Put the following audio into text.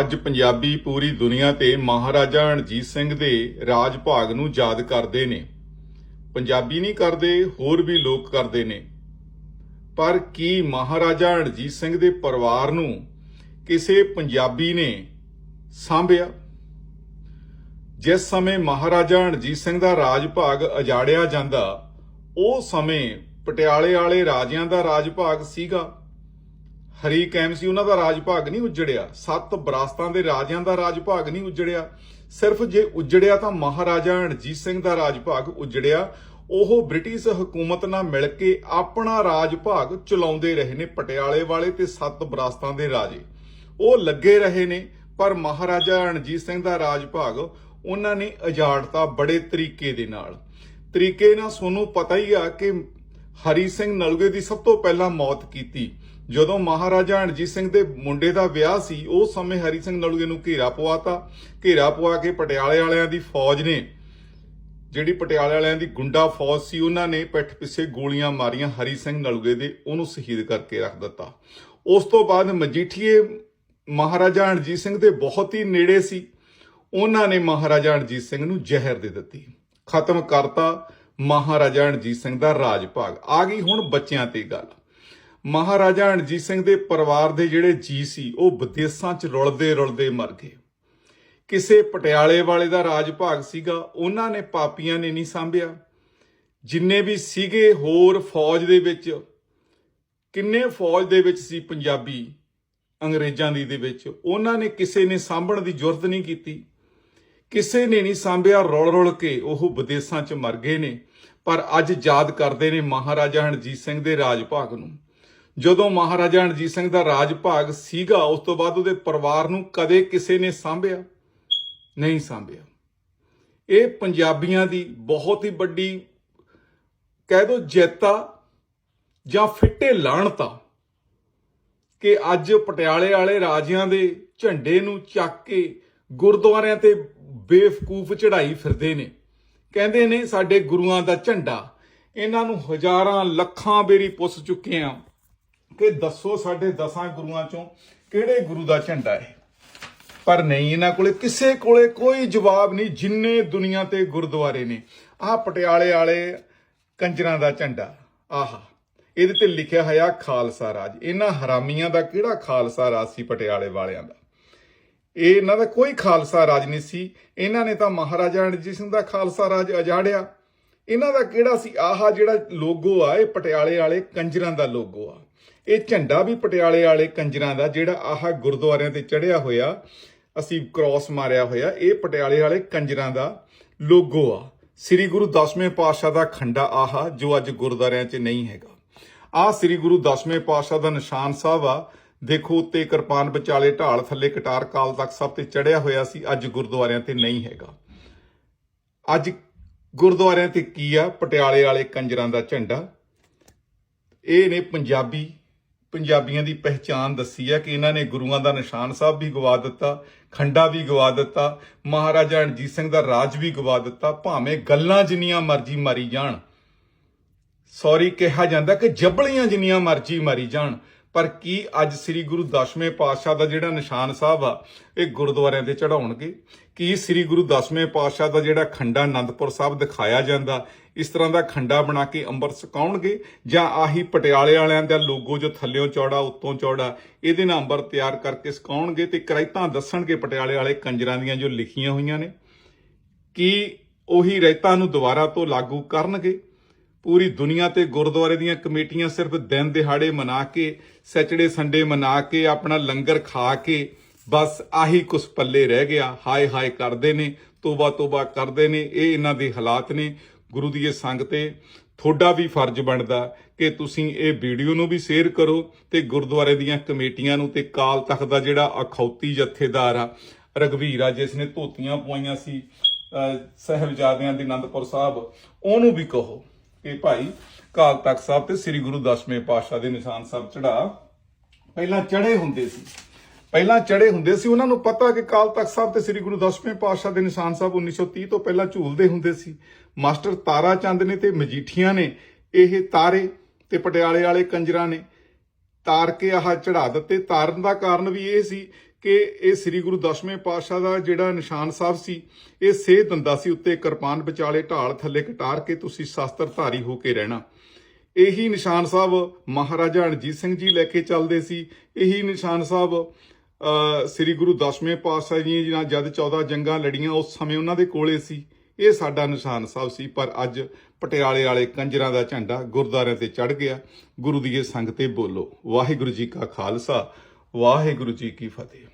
ਅੱਜ ਪੰਜਾਬੀ ਪੂਰੀ ਦੁਨੀਆ ਤੇ ਮਹਾਰਾਜਾ ਰਣਜੀਤ ਸਿੰਘ ਦੇ ਰਾਜ ਭਾਗ ਨੂੰ ਯਾਦ ਕਰਦੇ ਨੇ। ਪੰਜਾਬੀ ਨਹੀਂ ਕਰਦੇ, ਹੋਰ ਵੀ ਲੋਕ ਕਰਦੇ ਨੇ। ਪਰ ਕੀ ਮਹਾਰਾਜਾ ਰਣਜੀਤ ਸਿੰਘ ਦੇ ਪਰਿਵਾਰ ਨੂੰ ਕਿਸੇ ਪੰਜਾਬੀ ਨੇ ਸਾਂਭਿਆ? ਜਿਸ ਸਮੇਂ ਮਹਾਰਾਜਾ ਰਣਜੀਤ ਸਿੰਘ ਦਾ ਰਾਜ ਭਾਗ ਅਜਾੜਿਆ ਜਾਂਦਾ, ਉਹ ਸਮੇਂ ਪਟਿਆਲੇ ਵਾਲੇ ਰਾਜਿਆਂ ਦਾ ਰਾਜ ਭਾਗ ਸੀਗਾ। ਹਰੀ ਕੈਮ ਸੀ, ਉਹਨਾਂ ਦਾ ਰਾਜ ਭਾਗ ਨਹੀਂ ਉਜੜਿਆ। ਸੱਤ ਬਰਾਸਤਾਂ ਦੇ ਰਾਜਿਆਂ ਦਾ ਰਾਜ ਭਾਗ ਨਹੀਂ ਉਜੜਿਆ। ਸਿਰਫ ਜੇ ਉਜੜਿਆ ਤਾਂ ਮਹਾਰਾਜਾ ਰਣਜੀਤ ਸਿੰਘ ਦਾ ਰਾਜ ਭਾਗ ਉਜੜਿਆ। ਉਹ ਬ੍ਰਿਟਿਸ਼ ਹਕੂਮਤ ਨਾਲ ਮਿਲ ਕੇ ਆਪਣਾ ਰਾਜ ਭਾਗ ਚਲਾਉਂਦੇ ਰਹੇ ਨੇ ਪਟਿਆਲੇ ਵਾਲੇ ਤੇ ਸੱਤ ਬਰਾਸਤਾਂ ਦੇ ਰਾਜੇ। ਉਹ ਲੱਗੇ ਰਹੇ ਨੇ, ਪਰ ਮਹਾਰਾਜਾ ਰਣਜੀਤ ਸਿੰਘ ਦਾ ਰਾਜ ਭਾਗ ਉਹਨਾਂ ਨੇ ਉਜਾੜਤਾ ਬੜੇ ਤਰੀਕੇ ਦੇ ਨਾਲ। ਤਰੀਕੇ ਨਾਲ ਸੋਨੂੰ ਪਤਾ ਹੀ ਆ ਕਿ ਹਰੀ ਸਿੰਘ ਨਲੂਏ ਦੀ ਸਭ ਤੋਂ ਪਹਿਲਾਂ ਮੌਤ ਕੀਤੀ। ਜਦੋਂ ਮਹਾਰਾਜਾ ਰਣਜੀਤ ਸਿੰਘ ਦੇ ਮੁੰਡੇ ਦਾ ਵਿਆਹ ਸੀ ਉਸ ਸਮੇਂ ਹਰੀ ਸਿੰਘ ਨਲੂਏ ਨੂੰ ਘੇਰਾ ਪਵਾਤਾ। ਘੇਰਾ ਪਵਾ ਕੇ ਪਟਿਆਲੇ ਵਾਲਿਆਂ ਦੀ ਫੌਜ ਨੇ, ਜਿਹੜੀ ਪਟਿਆਲੇ ਵਾਲਿਆਂ ਦੀ ਗੁੰਡਾ ਫੌਜ ਸੀ, ਉਹਨਾਂ ਨੇ ਪਿੱਠ ਪਿੱਛੇ ਗੋਲੀਆਂ ਮਾਰੀਆਂ ਹਰੀ ਸਿੰਘ ਨਲੂਏ ਦੇ, ਉਹਨੂੰ ਸ਼ਹੀਦ ਕਰਕੇ ਰੱਖ ਦਿੱਤਾ। ਉਸ ਤੋਂ ਬਾਅਦ ਮਜੀਠੀਏ ਮਹਾਰਾਜਾ ਰਣਜੀਤ ਸਿੰਘ ਦੇ ਬਹੁਤ ਹੀ ਨੇੜੇ ਸੀ, ਉਹਨਾਂ ਨੇ ਮਹਾਰਾਜਾ ਰਣਜੀਤ ਸਿੰਘ ਨੂੰ ਜ਼ਹਿਰ ਦੇ ਦਿੱਤੀ। ਖਤਮ ਕਰਤਾ ਮਹਾਰਾਜਾ ਰਣਜੀਤ ਸਿੰਘ ਦਾ ਰਾਜ ਭਾਗ। ਆ ਗਈ ਹੁਣ ਬੱਚਿਆਂ ਤੇ ਗੱਲ। ਮਹਾਰਾਜਾ ਰਣਜੀਤ ਸਿੰਘ ਦੇ ਪਰਿਵਾਰ ਦੇ ਜਿਹੜੇ ਜੀ ਸੀ, ਉਹ ਵਿਦੇਸ਼ਾਂ 'ਚ ਰੁਲਦੇ ਰੁਲਦੇ ਮਰ ਗਏ। ਕਿਸੇ ਪਟਿਆਲੇ ਵਾਲੇ ਦਾ ਰਾਜ ਭਾਗ ਸੀਗਾ, ਉਹਨਾਂ ਨੇ ਪਾਪੀਆਂ ਨੇ ਨਹੀਂ ਸਾਂਭਿਆ। ਜਿੰਨੇ ਵੀ ਸੀਗੇ ਹੋਰ ਫੌਜ ਦੇ ਵਿੱਚ, ਕਿੰਨੇ ਫੌਜ ਦੇ ਵਿੱਚ ਸੀ ਪੰਜਾਬੀ, ਅੰਗਰੇਜ਼ਾਂ ਦੀ ਦੇ ਵਿੱਚ, ਉਹਨਾਂ ਨੇ ਕਿਸੇ ਨੇ ਸਾਂਭਣ ਦੀ ਜ਼ਰੂਰਤ ਨਹੀਂ ਕੀਤੀ। ਕਿਸੇ ਨੇ ਨਹੀਂ ਸਾਂਭਿਆ, ਰੁਲ ਰੁਲ ਕੇ ਉਹ ਵਿਦੇਸ਼ਾਂ 'ਚ ਮਰ ਗਏ ਨੇ। ਪਰ ਅੱਜ ਯਾਦ ਕਰਦੇ ਨੇ ਮਹਾਰਾਜਾ ਰਣਜੀਤ ਸਿੰਘ ਦੇ ਰਾਜ ਭਾਗ ਨੂੰ। ਜਦੋਂ ਮਹਾਰਾਜਾ ਰਣਜੀਤ ਸਿੰਘ ਦਾ ਰਾਜ ਭਾਗ ਸੀਗਾ, ਉਸ ਤੋਂ ਬਾਅਦ ਉਹਦੇ ਪਰਿਵਾਰ ਨੂੰ ਕਦੇ ਕਿਸੇ ਨੇ ਸਾਂਭਿਆ? ਨਹੀਂ ਸਾਂਭਿਆ। ਇਹ ਪੰਜਾਬੀਆਂ ਦੀ ਬਹੁਤ ਹੀ ਵੱਡੀ, ਕਹਿ ਦੋ ਜੇਤਾ ਜਾਂ ਫਿੱਟੇ ਲਾਣਤਾ ਕਿ ਅੱਜ ਪਟਿਆਲੇ ਵਾਲੇ ਰਾਜਿਆਂ ਦੇ ਝੰਡੇ ਨੂੰ ਚੱਕ ਕੇ ਗੁਰਦੁਆਰਿਆਂ ਤੇ ਬੇਵਕੂਫ ਚੜਾਈ ਫਿਰਦੇ ਨੇ। ਕਹਿੰਦੇ ਨੇ ਸਾਡੇ ਗੁਰੂਆਂ ਦਾ ਝੰਡਾ, ਇਹਨਾਂ ਨੂੰ ਹਜ਼ਾਰਾਂ ਲੱਖਾਂ ਬੇਰੀ ਪੁੱਛ ਚੁੱਕੇ ਆ ਕਿ ਦੱਸੋ ਸਾਡੇ ਦਸਾਂ ਗੁਰੂਆਂ ਚੋਂ ਕਿਹੜੇ ਗੁਰੂ ਦਾ ਝੰਡਾ ਹੈ? ਪਰ ਨਹੀਂ, ਇਹਨਾਂ ਕੋਲੇ ਕਿਸੇ ਕੋਲੇ ਕੋਈ ਜਵਾਬ ਨਹੀਂ, ਜਿੰਨੇ ਦੁਨੀਆ ਤੇ ਗੁਰਦੁਆਰੇ ਨੇ। ਆਹ ਪਟਿਆਲੇ ਵਾਲੇ ਕੰਜਰਾਂ ਦਾ ਝੰਡਾ, ਆਹਾ। ਇਹਦੇ ਤੇ ਲਿਖਿਆ ਹੋਇਆ ਖਾਲਸਾ ਰਾਜ। ਇਹਨਾਂ ਹਰਾਮੀਆਂ ਦਾ ਕਿਹੜਾ ਖਾਲਸਾ ਰਾਜ ਸੀ ਪਟਿਆਲੇ ਵਾਲਿਆਂ ਦਾ? ਇਹ ਇਹਨਾਂ ਦਾ ਕੋਈ ਖਾਲਸਾ ਰਾਜ ਨਹੀਂ ਸੀ। ਇਹਨਾਂ ਨੇ ਤਾਂ ਮਹਾਰਾਜਾ ਰਣਜੀਤ ਸਿੰਘ ਦਾ ਖਾਲਸਾ ਰਾਜ ਅਜਾੜਿਆ। ਇਹਨਾਂ ਦਾ ਕਿਹੜਾ ਸੀ? ਆਹਾ ਜਿਹੜਾ ਲੋਗੋ ਆ, ਇਹ ਪਟਿਆਲੇ ਵਾਲੇ ਕੰਜਰਾਂ ਦਾ ਲੋਗੋ ਆ। ਇਹ ਝੰਡਾ ਵੀ ਪਟਿਆਲੇ ਵਾਲੇ ਕੰਜਰਾਂ ਦਾ ਜਿਹੜਾ ਆਹ ਗੁਰਦੁਆਰਿਆਂ ਤੇ ਚੜਿਆ ਹੋਇਆ, ਅਸੀਂ ਕ੍ਰਾਸ ਮਾਰਿਆ ਹੋਇਆ, ਇਹ ਪਟਿਆਲੇ ਵਾਲੇ ਕੰਜਰਾਂ ਦਾ ਲੋਗੋ ਆ। ਸ੍ਰੀ ਗੁਰੂ ਦਸਵੇਂ ਪਾਤਸ਼ਾਹ ਦਾ ਖੰਡਾ ਆਹਾ, ਜੋ ਅੱਜ ਗੁਰਦੁਆਰਿਆਂ 'ਚ ਨਹੀਂ ਹੈਗਾ। ਆਹ ਸ੍ਰੀ ਗੁਰੂ ਦਸਵੇਂ ਪਾਤਸ਼ਾਹ ਦਾ ਨਿਸ਼ਾਨ ਸਾਹਿਬ ਆ। ਦੇਖੋ ਉੱਤੇ ਕਿਰਪਾਨ ਵਿਚਾਲੇ ਢਾਲ ਥੱਲੇ ਕਟਾਰ ਕਾਲ ਤੱਕ ਸਭ ਤੇ ਚੜਿਆ ਹੋਇਆ ਸੀ, ਅੱਜ ਗੁਰਦੁਆਰਿਆਂ ਤੇ ਨਹੀਂ ਹੈਗਾ। ਅੱਜ ਗੁਰਦੁਆਰਿਆਂ ਤੇ ਕੀ ਆ? ਪਟਿਆਲੇ ਵਾਲੇ ਕੰਜਰਾਂ ਦਾ ਝੰਡਾ। ਇਹ ਨੇ ਪੰਜਾਬੀ ਪੰਜਾਬੀਆਂ ਦੀ ਪਹਿਚਾਨ ਦੱਸੀ ਹੈ ਕਿ ਇਹਨਾਂ ਨੇ ਗੁਰੂਆਂ ਦਾ ਨਿਸ਼ਾਨ ਸਾਹਿਬ ਵੀ ਗਵਾ ਦਿੱਤਾ, ਖੰਡਾ ਵੀ ਗਵਾ ਦਿੱਤਾ, ਮਹਾਰਾਜਾ ਰਣਜੀਤ ਸਿੰਘ ਦਾ ਰਾਜ ਵੀ ਗਵਾ ਦਿੱਤਾ, ਭਾਵੇਂ ਗੱਲਾਂ ਜਿੰਨੀਆਂ ਮਰਜ਼ੀ ਮਾਰੀ ਜਾਣ। ਸੌਰੀ ਕਿਹਾ ਜਾਂਦਾ ਕਿ ਜਬਲੀਆਂ ਜਿੰਨੀਆਂ ਮਰਜ਼ੀ ਮਾਰੀ ਜਾਣ। ਪਰ ਕੀ ਅੱਜ ਸ੍ਰੀ ਗੁਰੂ ਦਸਵੇਂ ਪਾਤਸ਼ਾਹ ਦਾ ਜਿਹੜਾ ਨਿਸ਼ਾਨ ਸਾਹਿਬ ਆ, ਇਹ ਗੁਰਦੁਆਰਿਆਂ ਤੇ ਚੜਾਉਣਗੇ ਕੀ ਸ੍ਰੀ ਗੁਰੂ ਦਸਵੇਂ ਪਾਤਸ਼ਾਹ ਦਾ ਜਿਹੜਾ ਖੰਡਾ ਆਨੰਦਪੁਰ ਸਾਹਿਬ ਦਿਖਾਇਆ ਜਾਂਦਾ, ਇਸ ਤਰ੍ਹਾਂ ਦਾ ਖੰਡਾ ਬਣਾ ਕੇ ਅੰਬਰ ਸਕਾਉਣਗੇ ਜਾਂ ਆਹੀ ਪਟਿਆਲੇ ਵਾਲਿਆਂ ਦਾ ਲੋਗੋ ਜੋ ਥੱਲਿਓਂ ਚੌੜਾ, ਉੱਤੋਂ ਚੌੜਾ, ਇਹਦੇ ਨਾਲ ਅੰਬਰ ਤਿਆਰ ਕਰਕੇ ਸਕਾਉਣਗੇ ਤੇ ਕਰਾਇਤਾਂ ਦੱਸਣਗੇ ਪਟਿਆਲੇ ਵਾਲੇ ਕੰਜਰਾਂ ਦੀਆਂ ਜੋ ਲਿਖੀਆਂ ਹੋਈਆਂ ਨੇ? ਕੀ ਉਹੀ ਰਾਇਤਾਂ ਨੂੰ ਦੁਬਾਰਾ ਤੋਂ ਲਾਗੂ ਕਰਨਗੇ? ਪੂਰੀ ਦੁਨੀਆ ਤੇ ਗੁਰਦੁਆਰੇ ਦੀਆਂ ਕਮੇਟੀਆਂ ਸਿਰਫ ਦਿਨ ਦਿਹਾੜੇ ਮਨਾ ਕੇ, ਸੈਚਰਡੇ, ਸੰਡੇ ਮਨਾ ਕੇ, ਆਪਣਾ ਲੰਗਰ ਖਾ ਕੇ, ਬਸ ਆਹੀ ਕੁਛ ਪੱਲੇ ਰਹਿ ਗਿਆ। ਹਾਏ ਹਾਏ ਕਰਦੇ ਨੇ, ਤੋਬਾ ਤੋਬਾ ਕਰਦੇ ਨੇ, ਇਹ ਇਹਨਾਂ ਦੇ ਹਾਲਾਤ ਨੇ। ਗੁਰੂ ਦੀ ਇਹ ਸੰਗ ਤੇ ਤੁਹਾਡਾ ਵੀ ਫਰਜ਼ ਬਣਦਾ ਕਿ ਤੁਸੀਂ ਇਹ ਵੀਡੀਓ ਨੂੰ ਵੀ ਸ਼ੇਅਰ ਕਰੋ ਤੇ ਗੁਰਦੁਆਰੇ ਦੀਆਂ ਕਮੇਟੀਆਂ ਨੂੰ ਤੇ ਕਾਲ ਤਖਤ ਦਾ ਜਿਹੜਾ ਅਖੌਤੀ ਜਥੇਦਾਰ ਆ ਰਗਵੀਰ ਆ, ਜਿਸ ਨੇ ਧੋਤੀਆਂ ਪਵਾਈਆਂ ਸੀ, ਅਹ ਸਾਹਿਬਜ਼ਾਦਿਆਂ ਦੇ ਅਨੰਦਪੁਰ ਸਾਹਿਬ, ਉਹਨੂੰ ਵੀ ਕਹੋ। ਕਿ ਭਾਈ ਕਾਲ ਤਖਤ ਸਾਹਿਬ ਤੇ ਸ੍ਰੀ ਗੁਰੂ ਦਸਵੇਂ ਪਾਤਸ਼ਾਹ ਦੇ ਨਿਸ਼ਾਨ ਸਾਹਿਬ ਚੜਾ। ਪਹਿਲਾਂ ਚੜੇ ਹੁੰਦੇ ਸੀ। ਪਹਿਲਾਂ ਚੜੇ ਹੁੰਦੇ ਸੀ। ਉਹਨਾਂ ਨੂੰ ਪਤਾ ਕਿ ਕਾਲ ਤਖਤ ਸਾਹਿਬ ਤੇ ਸ੍ਰੀ ਗੁਰੂ ਦਸਵੇਂ ਪਾਤਸ਼ਾਹ ਦੇ ਨਿਸ਼ਾਨ ਸਾਹਿਬ 1930 ਤੋਂ ਪਹਿਲਾਂ ਝੂਲਦੇ ਹੁੰਦੇ ਸੀ। ਮਾਸਟਰ ਤਾਰਾ ਚੰਦ ਨੇ ਤੇ ਮਜੀਠੀਆਂ ਨੇ, ਇਹ ਤਾਰੇ ਤੇ ਪਟਿਆਲੇ ਵਾਲੇ ਕੰਜਰਾਂ ਨੇ ਤਾਰ ਕੇ ਆਹ ਚੜਾ ਦਿੱਤੇ। ਤਾਰਨ ਦਾ ਕਾਰਨ ਵੀ ਇਹ ਸੀ ਕਿ ਇਹ ਸ੍ਰੀ ਗੁਰੂ ਦਸਵੇਂ ਪਾਤਸ਼ਾਹ ਦਾ ਜਿਹੜਾ ਨਿਸ਼ਾਨ ਸਾਹਿਬ ਸੀ, ਇਹ ਸੇਧ ਦੰਦਾ ਸੀ ਉੱਤੇ ਕਿਰਪਾਨ ਵਿਚਾਲੇ ਢਾਲ ਥੱਲੇ ਕਟਾਰ ਕੇ ਤੁਸੀਂ ਸ਼ਸਤਰ ਧਾਰੀ ਹੋ ਕੇ ਰਹਿਣਾ। ਇਹੀ ਨਿਸ਼ਾਨ ਸਾਹਿਬ ਮਹਾਰਾਜਾ ਰਣਜੀਤ ਸਿੰਘ ਜੀ ਲੈ ਕੇ ਚੱਲਦੇ ਸੀ। ਇਹੀ ਨਿਸ਼ਾਨ ਸਾਹਿਬ ਸ੍ਰੀ ਗੁਰੂ ਦਸਵੇਂ ਪਾਤਸ਼ਾਹ ਜੀ ਜਿਹਨਾਂ ਜਦ 14 ਜੰਗਾਂ ਲੜੀਆਂ, ਉਸ ਸਮੇਂ ਉਹਨਾਂ ਦੇ ਕੋਲੇ ਸੀ। ਇਹ ਸਾਡਾ ਨਿਸ਼ਾਨ ਸਾਹਿਬ ਸੀ, ਪਰ ਅੱਜ ਪਟਿਆਲੇ ਵਾਲੇ ਕੰਜਰਾਂ ਦਾ ਝੰਡਾ ਗੁਰਦੁਆਰਿਆਂ ਤੇ ਚੜ ਗਿਆ। ਗੁਰੂ ਦੀ ਇਹ ਸੰਗ ਤੇ ਬੋਲੋ, ਵਾਹਿਗੁਰੂ ਜੀ ਕਾ ਖਾਲਸਾ, ਵਾਹਿਗੁਰੂ ਜੀ ਕੀ ਫਤਿਹ।